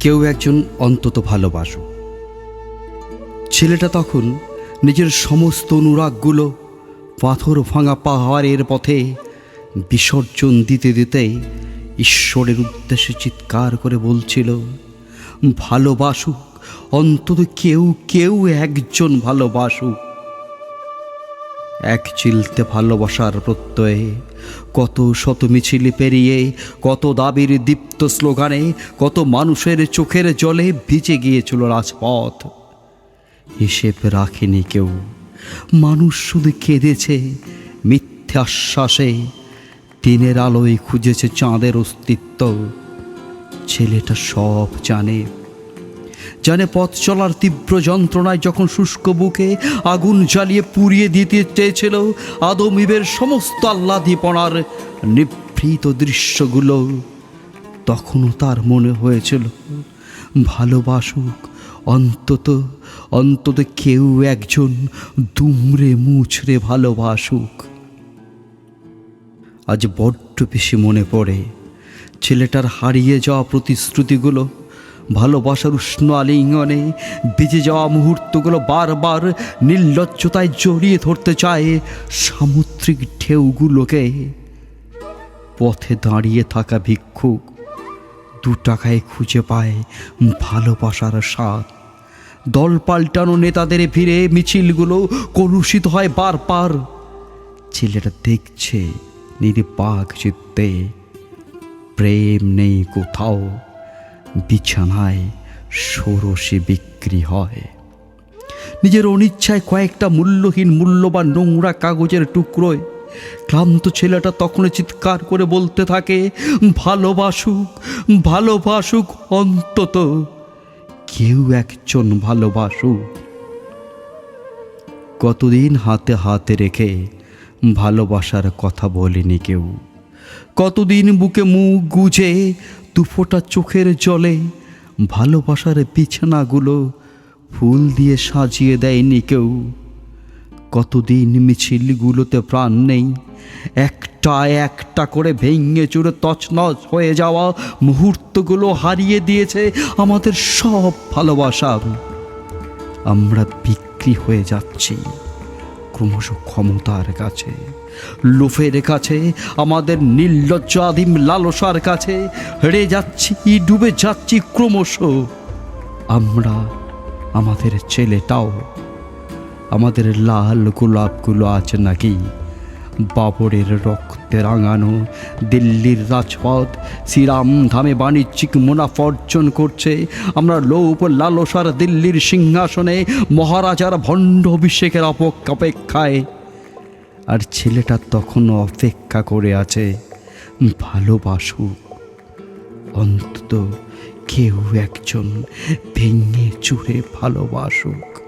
কেউ একজন অন্তত ভালোবাসো ছেলেটা তখন নিজের সমস্ত অনুরাগগুলো পাথর ভাঙা পাহাড়ের পথে বিসর্জন দিতে দিতে ঈশ্বরের উদ্দেশ্যে চিৎকার করে বলছিল, ভালোবাসুক, অন্তত কেউ কেউ একজন ভালোবাসুক। এক চিলতে ভালোবাসার প্রত্যয়ে। কত শত মিছিল পেরিয়ে, কত দাবির দীপ্ত স্লোগানে, কত মানুষের চোখের জলে ভিজে গিয়েছিল রাজপথ। হিসেব রাখেনি কেউ। মানুষ শুধু কেঁদেছে মিথ্যে আশ্বাসে, দিনের আলোয় খুঁজেছে চাঁদের অস্তিত্ব। ছেলেটা সব জানে। জানে পথ চলার তীব্র যন্ত্রণায় যখন শুষ্ক বুকে আগুন জ্বালিয়ে পুড়িয়ে দিতে চেয়েছিল আদমিবের সমস্ত আহ্লাদীপনার নিভৃত দৃশ্যগুলো তখনও তার মনে হয়েছিল। ভালোবাসুক, অন্তত অন্তত কেউ একজন দুমড়ে মুছড়ে ভালোবাসুক। আজ বড্ড বেশি মনে পড়ে ছেলেটার হারিয়ে যাওয়া প্রতিশ্রুতিগুলো ভালোবাসার উষ্ণ আলিঙ্গনে বেজে যাওয়া মুহূর্তগুলো বারবার নির্লজ্জতায় জড়িয়ে ধরতে চায় সামুদ্রিক ঢেউগুলোকে। পথে দাঁড়িয়ে থাকা ভিক্ষুক দু টাকায় খুঁজে পায় ভালোবাসার স্বাদ। দল পাল্টানো নেতাদের ভিড়ে মিছিলগুলো কলুষিত হয় বারবার। ছেলেটা দেখছে নির্বাক চিত্তে, প্রেম নেই কোথাও। বিছানায় ষোড়শে বিক্রি হয়। নিজের অনিচ্ছায় কয়েকটা মূল্যহীন মূল্যবান নোংরা কাগজের টুকরোয় ক্লান্ত ছেলেটা তখন চিৎকার করে বলতে থাকে, ভালোবাসুক ভালোবাসুক অন্তত কেউ একজন ভালোবাসুক। কতদিন হাতে হাতে রেখে ভালোবাসার কথা বলেনি কেউ। কতদিন বুকে মুখ গুজে দুফোটা চোখের জলে ভালোবাসার বিছানাগুলো ফুল দিয়ে সাজিয়ে দেয়নি কেউ। কতদিন মিছিলগুলোতে প্রাণ নেই, একটা একটা করে ভেঙে চুরে তছনছ হয়ে যাওয়া মুহূর্তগুলো হারিয়ে দিয়েছে আমাদের সব ভালোবাসা আমরা বিক্রি হয়ে যাচ্ছি। ক্রমশ ক্ষমতার কাছে লোফের কাছে, আমাদের নির্লজ্জ আদিম লালসার কাছে, হেরে যাচ্ছি, ডুবে যাচ্ছি ক্রমশ। আমরা আমাদের ছেলেটাও, আমাদের লাল গোলাপগুলো আছে নাকি? বাবরের রক্তে রাঙানো দিল্লির রাজপথ। শ্রীরাম ধামে বাণিজ্যিক মুনাফা অর্জন করছে। আমরা লোভ লালসার দিল্লির সিংহাসনে মহারাজার ভণ্ড অভিষেকের অপেক- অপেক্ষায়। আর ছেলেটা তখনও অপেক্ষা করে আছে। ভালোবাসুক। অন্তত কেউ একজন ভেঙে চুরে ভালোবাসুক।